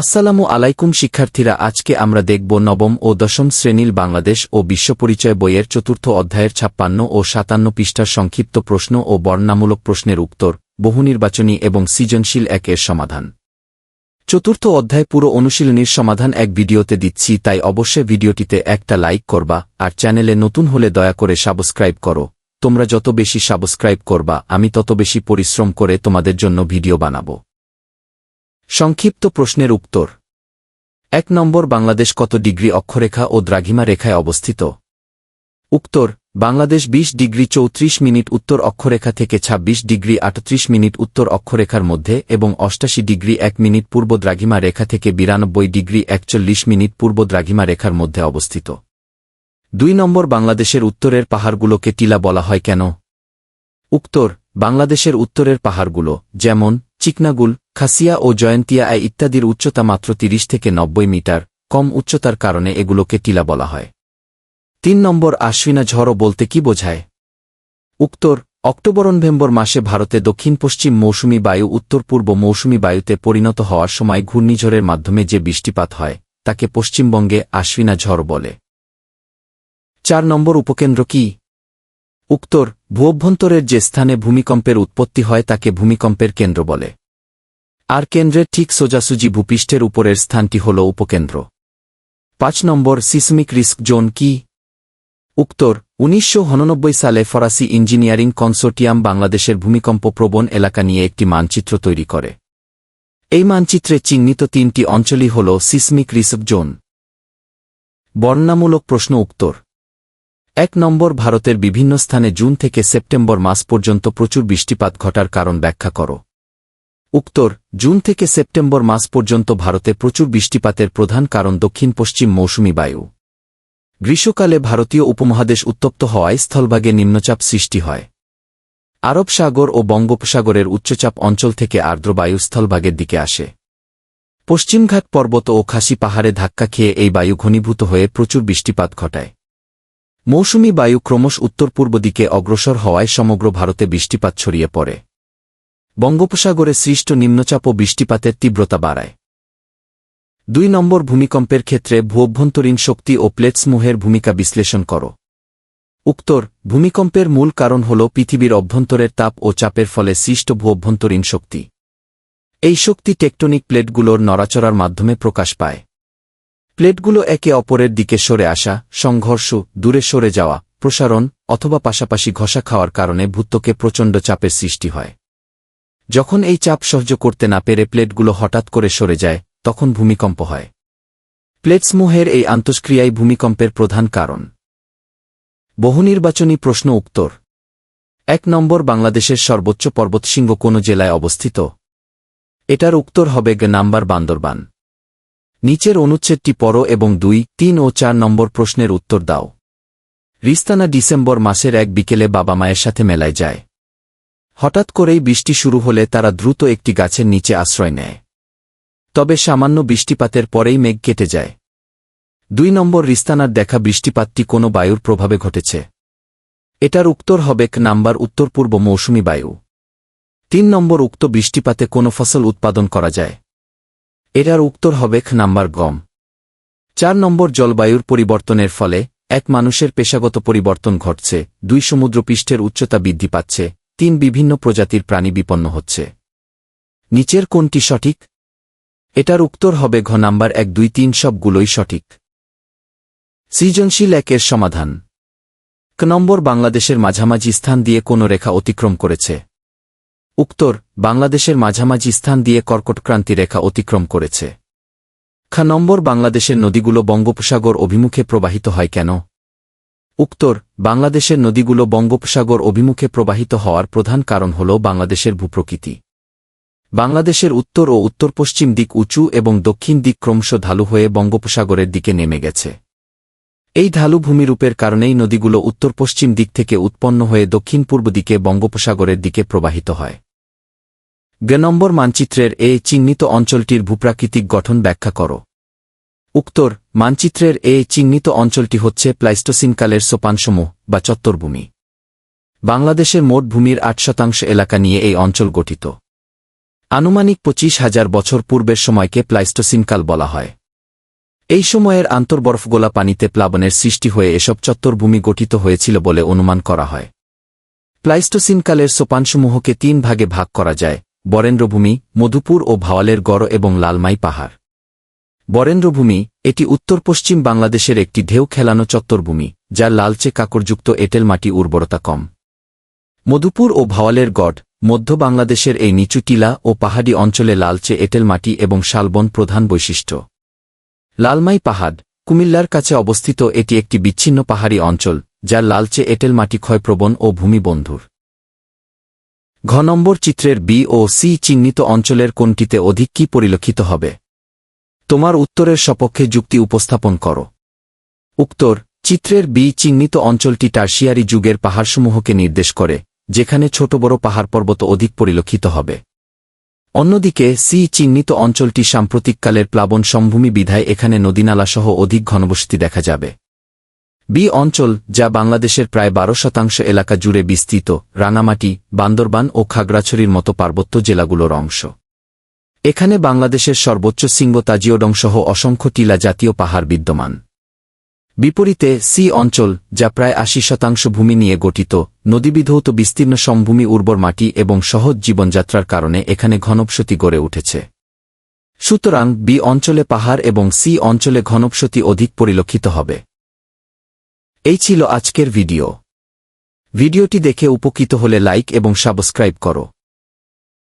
আসসালামু আলাইকুম শিক্ষার্থীরা, আজকে আমরা দেখব নবম ও দশম শ্রেণির বাংলাদেশ ও বিশ্বপরিচয় বইয়ের চতুর্থ অধ্যায়ের ছাপ্পান্ন ও সাতান্ন পৃষ্ঠার সংক্ষিপ্ত প্রশ্ন ও বর্ণামূলক প্রশ্নের উত্তর, বহুনির্বাচনী এবং সৃজনশীল এক এর সমাধান। চতুর্থ অধ্যায় পুরো অনুশীলনীর সমাধান এক ভিডিওতে দিচ্ছি, তাই অবশ্যই ভিডিওটিতে একটা লাইক করবা, আর চ্যানেলে নতুন হলে দয়া করে সাবস্ক্রাইব করো। তোমরা যত বেশি সাবস্ক্রাইব করবা, আমি তত বেশি পরিশ্রম করে তোমাদের জন্য ভিডিও বানাবো। সংক্ষিপ্ত প্রশ্নের উত্তর। এক নম্বর, বাংলাদেশ কত ডিগ্রি অক্ষরেখা ও দ্রাঘিমা রেখায় অবস্থিত? উত্তর, বাংলাদেশ ২০ ডিগ্রি চৌত্রিশ মিনিট উত্তর অক্ষরেখা থেকে ২৬ ডিগ্রি আটত্রিশ মিনিট উত্তর অক্ষরেখার মধ্যে এবং অষ্টাশি ডিগ্রি এক মিনিট পূর্ব দ্রাঘিমা রেখা থেকে বিরানব্বই ডিগ্রি একচল্লিশ মিনিট পূর্ব দ্রাঘিমা রেখার মধ্যে অবস্থিত। দুই নম্বর, বাংলাদেশের উত্তরের পাহাড়গুলোকে টিলা বলা হয় কেন? উত্তর, বাংলাদেশের উত্তরের পাহাড়গুলো, যেমন চিকনাগুল, খাসিয়া ও জয়ন্তিয়া আয় ইত্যাদির উচ্চতা মাত্র ৩০ থেকে নব্বই মিটার, কম উচ্চতার কারণে এগুলোকে টিলা বলা হয়। তিন নম্বর আশ্বিনা ঝড়ও বলতে কি বোঝায়? উত্তর, অক্টোবর নভেম্বর মাসে ভারতে দক্ষিণ পশ্চিম মৌসুমি বায়ু, উত্তর পূর্ব মৌসুমি বায়ুতে পরিণত হওয়ার সময় ঘূর্ণিঝড়ের মাধ্যমে যে বৃষ্টিপাত হয়, তাকে পশ্চিমবঙ্গে আশ্বিনা ঝড় বলে। চার নম্বর উপকেন্দ্র কি? উত্তর ভূঅভ্যন্তরের যে স্থানে ভূমিকম্পের উৎপত্তি হয় তাকে ভূমিকম্পের কেন্দ্র বলে। আর কেন্দ্রের ঠিক সোজাসুজি ভূপৃষ্ঠের উপরের স্থানটি হল উপকেন্দ্র। পাঁচ নম্বর, সিসমিক রিস্ক জোন কি? উত্তর উনিশশো সালে ফরাসি ইঞ্জিনিয়ারিং কনসোর্টিয়াম বাংলাদেশের ভূমিকম্প প্রবণ এলাকা নিয়ে একটি মানচিত্র তৈরি করে। এই মানচিত্রে চিহ্নিত তিনটি অঞ্চলই হল সিসমিক রিস্ক জোন। বর্ণামূলক প্রশ্ন উত্তর এক নম্বর ভারতের বিভিন্ন স্থানে জুন থেকে সেপ্টেম্বর মাস পর্যন্ত প্রচুর বৃষ্টিপাত ঘটার কারণ ব্যাখ্যা করো। উত্তর, জুন থেকে সেপ্টেম্বর মাস পর্যন্ত ভারতে প্রচুর বৃষ্টিপাতের প্রধান কারণ দক্ষিণ পশ্চিম মৌসুমি বায়ু। গ্রীষ্মকালে ভারতীয় উপমহাদেশ উত্তপ্ত হওয়ায় স্থলভাগে নিম্নচাপ সৃষ্টি হয়। আরব সাগর ও বঙ্গোপসাগরের উচ্চচাপ অঞ্চল থেকে আর্দ্র বায়ু স্থলভাগের দিকে আসে। পশ্চিমঘাট পর্বত ও খাসি পাহাড়ে ধাক্কা খেয়ে এই বায়ু ঘনীভূত হয়ে প্রচুর বৃষ্টিপাত ঘটায়। মৌসুমি বায়ু ক্রমশ উত্তর পূর্ব দিকে অগ্রসর হওয়ায় সমগ্র ভারতে বৃষ্টিপাত ছড়িয়ে পড়ে। বঙ্গোপসাগরে সৃষ্ট নিম্নচাপ ও বৃষ্টিপাতের তীব্রতা বাড়ায়। দুই নম্বর ভূমিকম্পের ক্ষেত্রে ভূঅভ্যন্তরীণ শক্তি ও প্লেটসমূহের ভূমিকা বিশ্লেষণ কর। উত্তর, ভূমিকম্পের মূল কারণ হল পৃথিবীর অভ্যন্তরের তাপ ও চাপের ফলে সৃষ্ট ভূঅভ্যন্তরীণ শক্তি। এই শক্তি টেকটনিক প্লেটগুলোর নড়াচড়ার মাধ্যমে প্রকাশ পায়। প্লেটগুলো একে অপরের দিকে সরে আসা, সংঘর্ষ, দূরে সরে যাওয়া, প্রসারণ, অথবা পাশাপাশি ঘষা খাওয়ার কারণে ভূত্বকে প্রচণ্ড চাপের সৃষ্টি হয়। যখন এই চাপ সহ্য করতে না পেরে প্লেটগুলো হঠাৎ করে সরে যায়, তখন ভূমিকম্প হয়। প্লেটসমূহের এই আন্তঃক্রিয়াই ভূমিকম্পের প্রধান কারণ। বহুনির্বাচনী প্রশ্ন উত্তর। এক নম্বর, বাংলাদেশের সর্বোচ্চ পর্বতশৃঙ্গ কোন জেলায় অবস্থিত? এটার উত্তর হবে গ নাম্বার বান্দরবান। নিচের অনুচ্ছেদটি পড়ো এবং দুই, তিন ও চার নম্বর প্রশ্নের উত্তর দাও। রিস্তানা ডিসেম্বর মাসের এক বিকেলে বাবা মায়ের সাথে মেলায় যায়। হঠাৎ করেই বৃষ্টি শুরু হলে তারা দ্রুত একটি গাছের নিচে আশ্রয় নেয়। তবে সামান্য বৃষ্টিপাতের পরেই মেঘ কেটে যায়। দুই নম্বর রিস্তানার দেখা বৃষ্টিপাতটি কোনো বায়ুর প্রভাবে ঘটেছে। এটার উত্তর হবে ক নাম্বার উত্তর পূর্ব মৌসুমি বায়ু। তিন নম্বর উক্ত বৃষ্টিপাতে কোনো ফসল উৎপাদন করা যায়। এটার উত্তর হবে খ নাম্বার গম। চার নম্বর জলবায়ুর পরিবর্তনের ফলে এক মানুষের পেশাগত পরিবর্তন ঘটছে, দুই সমুদ্রপৃষ্ঠের উচ্চতা বৃদ্ধি পাচ্ছে, তিন বিভিন্ন প্রজাতির প্রাণী বিপন্ন হচ্ছে। নিচের কোনটি সঠিক? এটার উত্তর হবে ঘ নাম্বার এক দুই তিন সবগুলোই সঠিক। সৃজনশীল একের সমাধান। ক নম্বর বাংলাদেশের মাঝামাঝি স্থান দিয়ে কোনো রেখা অতিক্রম করেছে। উত্তর বাংলাদেশের মাঝামাঝি স্থান দিয়ে কর্কটক্রান্তি রেখা অতিক্রম করেছে। খ নম্বর, বাংলাদেশের নদীগুলো বঙ্গোপসাগর অভিমুখে প্রবাহিত হয় কেন? উত্তর বাংলাদেশের নদীগুলো বঙ্গোপসাগর অভিমুখে প্রবাহিত হওয়ার প্রধান কারণ হল বাংলাদেশের ভূপ্রকৃতি। বাংলাদেশের উত্তর ও উত্তর পশ্চিম দিক উঁচু এবং দক্ষিণ দিক ক্রমশ ঢালু হয়ে বঙ্গোপসাগরের দিকে নেমে গেছে। এই ঢালু ভূমিরূপের কারণেই নদীগুলো উত্তর পশ্চিম দিক থেকে উৎপন্ন হয়ে দক্ষিণ পূর্ব দিকে বঙ্গোপসাগরের দিকে প্রবাহিত হয়। গ নম্বর মানচিত্রের এ চিহ্নিত অঞ্চলটির ভূপ্রাকৃতিক গঠন ব্যাখ্যা কর। উত্তর, মানচিত্রের এ চিহ্নিত অঞ্চলটি হচ্ছে প্লাইস্টোসিনকালের সোপানসমূহ বা চত্বরভূমি। বাংলাদেশের মোট ভূমির আট শতাংশ এলাকা নিয়ে এই অঞ্চল গঠিত। আনুমানিক পঁচিশ হাজার বছর পূর্বের সময়কে প্লাইস্টোসিনকাল বলা হয়। এই সময়ের আন্তর্বরফগোলা পানিতে প্লাবনের সৃষ্টি হয়ে এসব চত্বরভূমি গঠিত হয়েছিল বলে অনুমান করা হয়। প্লাইস্টোসিনকালের সোপানসমূহকে তিন ভাগে ভাগ করা যায়। বরেন্দ্রভূমি, মধুপুর ও ভাওয়ালের গড় এবং লালমাই পাহাড়। বরেন্দ্রভূমি, এটি উত্তর পশ্চিম বাংলাদেশের একটি ঢেউ খেলানো চত্বরভূমি যার লালচে কাকরযুক্ত এঁটেল মাটি উর্বরতা কম। মধুপুর ও ভাওয়ালের গড়, মধ্য বাংলাদেশের এই নিচু টিলা ও পাহাড়ি অঞ্চলে লালচে এঁটেল মাটি এবং শালবন প্রধান বৈশিষ্ট্য। লালমাই পাহাড়, কুমিল্লার কাছে অবস্থিত এটি একটি বিচ্ছিন্ন পাহাড়ি অঞ্চল যার লালচে এঁটেল মাটি ক্ষয়প্রবণ ও ভূমিবন্ধুর ঘ নম্বর চিত্রের বি ও সি চিহ্নিত অঞ্চলের কোনটিতে অধিক কি পরিলক্ষিত হবে? তোমার উত্তরের সপক্ষে যুক্তি উপস্থাপন করো। উত্তর, চিত্রের বি চিহ্নিত অঞ্চলটি টার্সিয়ারি যুগের পাহাড়সমূহকে নির্দেশ করে, যেখানে ছোট বড় পাহাড় পর্বত অধিক পরিলক্ষিত হবে। অন্যদিকে সি চিহ্নিত অঞ্চলটি সাম্প্রতিককালের প্লাবন সমভূমি বিধায় এখানে নদীনালাসহ অধিক ঘনবসতি দেখা যাবে। বি অঞ্চল, যা বাংলাদেশের প্রায় বারো শতাংশ এলাকা জুড়ে বিস্তৃত, রাঙামাটি, বান্দরবান ও খাগড়াছড়ির মতো পার্বত্য জেলাগুলোর অংশ। এখানে বাংলাদেশের সর্বোচ্চ শৃঙ্গ তাজিওডংসহ অসংখ্য টিলা জাতীয় পাহাড় বিদ্যমান। বিপরীতে, সি অঞ্চল, যা প্রায় আশি শতাংশ ভূমি নিয়ে গঠিত, নদীবিধৌত বিস্তীর্ণ সমভূমি উর্বর মাটি এবং সহজ জীবনযাত্রার কারণে এখানে ঘনবসতি গড়ে উঠেছে। সুতরাং, বি অঞ্চলে পাহাড় এবং সি অঞ্চলে ঘনবসতি অধিক পরিলক্ষিত হবে। এই ছিল আজকের ভিডিও। ভিডিওটি দেখে উপকৃত হলে লাইক এবং সাবস্ক্রাইব করো।